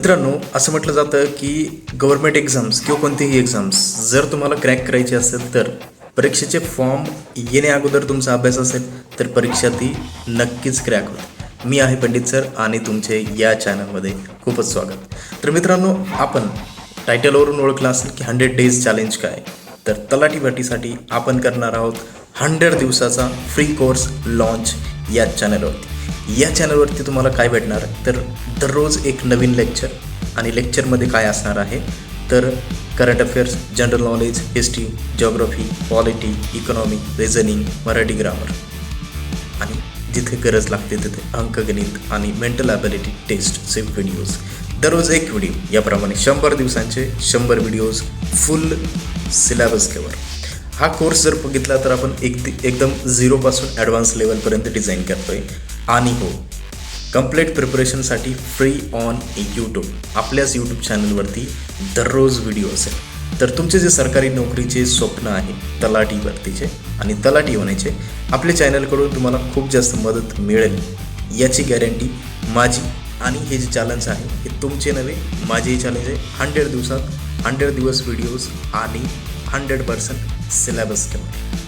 मित्रांनो असं म्हटलं जातं की गव्हर्मेंट एक्झाम्स किंवा कोणतीही एक्झाम्स जर तुम्हाला क्रॅक करायची असेल तर परीक्षेचे फॉर्म येण्याअगोदर तुमचा अभ्यास असेल तर परीक्षा ती नक्कीच क्रॅक होते. मी आहे पंडित सर आणि तुमचे या चॅनलमध्ये खूपच स्वागत. तर मित्रांनो आपण टायटलवरून ओळखलं असेल की हंड्रेड डेज चॅलेंज काय? तर तलाठी आपण करणार आहोत हंड्रेड दिवसाचा फ्री कोर्स लॉन्च या चॅनलवरती या चॅनलवरती तुम्हाला काय भेटणार? तर दररोज एक नवीन लेक्चर आणि लेक्चरमध्ये काय असणार आहे? तर current affairs general knowledge history geography polity economy reasoning Marathi grammar आणि जिथे गरज लागते तिथे अंकगणित आणि मेंटल ॲबिलिटी टेस्टचे व्हिडिओज दररोज एक व्हिडिओ याप्रमाणे शंभर दिवसांचे शंभर व्हिडिओज फुल सिलेबस कवर हा कोर्स जर बघितला तर आपण एक एकदम झिरोपासून ॲडव्हान्स लेवलपर्यंत डिझाईन करतो आहे आणि हो कंप्लीट प्रिपरेशनसाठी फ्री ऑन यूट्यूब आपल्याच यूट्यूब चॅनलवरती दररोज व्हिडिओ असेल. तर तुमचे जे सरकारी नोकरीचे स्वप्न आहे तलाठी भरतीचे आणि तलाठी होण्याचे आपल्या चॅनलकडून तुम्हाला खूप जास्त मदत मिळेल. याची गॅरंटी माझी आणि हे जे चॅलेंज आहे हे तुमचे नव्हे माझेही चॅलेंज आहे. हंड्रेड दिवसात हंड्रेड दिवस व्हिडिओज आणि हंड्रेड पर्सेंट सिलेबस कवर